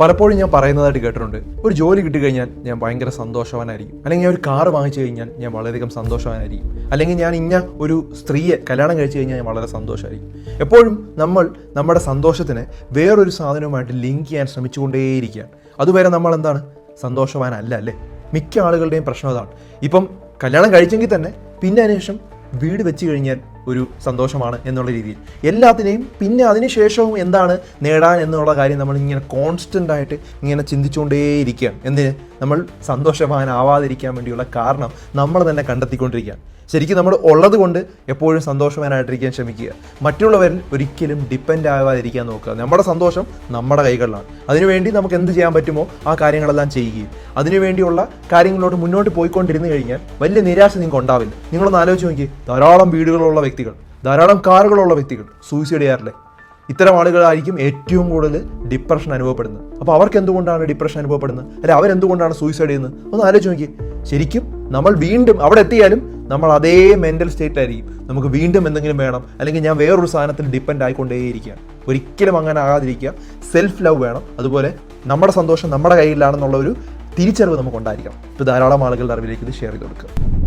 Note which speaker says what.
Speaker 1: പലപ്പോഴും ഞാൻ പറയുന്നതായിട്ട് കേട്ടിട്ടുണ്ട്. ഒരു ജോലി കിട്ടിക്കഴിഞ്ഞാൽ ഞാൻ ഭയങ്കര സന്തോഷവാനായിരിക്കും. അല്ലെങ്കിൽ ഞാൻ ഒരു കാറ് വാങ്ങിച്ചു കഴിഞ്ഞാൽ ഞാൻ വളരെയധികം സന്തോഷവാനായിരിക്കും. അല്ലെങ്കിൽ ഞാൻ ഇന്ന ഒരു സ്ത്രീയെ കല്യാണം കഴിച്ചു കഴിഞ്ഞാൽ ഞാൻ വളരെ സന്തോഷമായിരിക്കും എപ്പോഴും നമ്മൾ നമ്മുടെ സന്തോഷത്തിനെ വേറൊരു സാധനവുമായിട്ട് ലിങ്ക് ചെയ്യാൻ ശ്രമിച്ചുകൊണ്ടേയിരിക്കുകയാണ്. അതുവരെ നമ്മൾ എന്താണ്? സന്തോഷവാനല്ല അല്ലേ? മിക്ക ആളുകളുടെയും പ്രശ്നം അതാണ്. ഇപ്പം കല്യാണം കഴിച്ചെങ്കിൽ തന്നെ പിന്നെ അതിനുശേഷം വീട് വെച്ച് കഴിഞ്ഞാൽ ഒരു സന്തോഷമാണ് എന്നുള്ള രീതിയിൽ. എല്ലാത്തിനെയും പിന്നെ അതിനുശേഷവും എന്താണ് നേടാൻ എന്നുള്ള കാര്യം നമ്മൾ ഇങ്ങനെ കോൺസ്റ്റന്റ് ആയിട്ട് ഇങ്ങനെ ചിന്തിച്ചുകൊണ്ടേയിരിക്കുകയാണ്. എന്തിന്? നമ്മൾ സന്തോഷവാനാവാതിരിക്കാൻ വേണ്ടിയുള്ള കാരണം നമ്മൾ തന്നെ കണ്ടെത്തിക്കൊണ്ടിരിക്കുകയാണ് ശരിക്കും നമ്മൾ ഉള്ളത് കൊണ്ട് എപ്പോഴും സന്തോഷവാനായിട്ടിരിക്കാൻ ശ്രമിക്കുക. മറ്റുള്ളവരിൽ ഒരിക്കലും ഡിപ്പെൻഡ് ആവാതിരിക്കാൻ നോക്കുക. നമ്മുടെ സന്തോഷം നമ്മുടെ കൈകളിലാണ്. അതിനുവേണ്ടി നമുക്ക് എന്ത് ചെയ്യാൻ പറ്റുമോ ആ കാര്യങ്ങളെല്ലാം ചെയ്യുകയും അതിനുവേണ്ടിയുള്ള കാര്യങ്ങളോട് മുന്നോട്ട് പോയിക്കൊണ്ടിരുന്നു കഴിഞ്ഞാൽ വലിയ നിരാശ നിങ്ങൾക്ക് ഉണ്ടാവില്ല. നിങ്ങളൊന്ന് ആലോചിച്ച് നോക്കി. ധാരാളം വീടുകളുള്ള വ്യക്തികൾ ധാരാളം കാറുകളുള്ള വ്യക്തികൾ സൂയിസൈഡ് ചെയ്യാറില്ലേ? ഇത്തരം ആളുകളായിരിക്കും ഏറ്റവും കൂടുതൽ ഡിപ്രഷൻ അനുഭവപ്പെടുന്നത്. അപ്പോൾ അവർക്ക് എന്തുകൊണ്ടാണ് ഡിപ്രഷൻ അനുഭവപ്പെടുന്നത്? അല്ലെ അവരെന്തുകൊണ്ടാണ് സൂയിസൈഡ് ചെയ്യുന്നത്? ഒന്ന് ആലോചിച്ച് നോക്കി. ശരിക്കും നമ്മൾ വീണ്ടും അവിടെ എത്തിയാലും നമ്മൾ അതേ മെന്റൽ സ്റ്റേറ്റിലായിരിക്കും നമുക്ക് വീണ്ടും എന്തെങ്കിലും വേണം. അല്ലെങ്കിൽ ഞാൻ വേറൊരു സാധനത്തിൽ ഡിപ്പെൻഡ് ആയിക്കൊണ്ടേയിരിക്കുകയാണ്. ഒരിക്കലും അങ്ങനെ ആകാതിരിക്കുക. സെൽഫ് ലവ് വേണം. അതുപോലെ നമ്മുടെ സന്തോഷം നമ്മുടെ കയ്യിലാണെന്നുള്ള ഒരു തിരിച്ചറിവ് നമുക്ക് ഉണ്ടായിരിക്കണം ഇപ്പോൾ ധാരാളം ആളുകളുടെ അറിവിലേക്ക് ഇത് ഷെയർ ചെയ്ത് കൊടുക്കുക.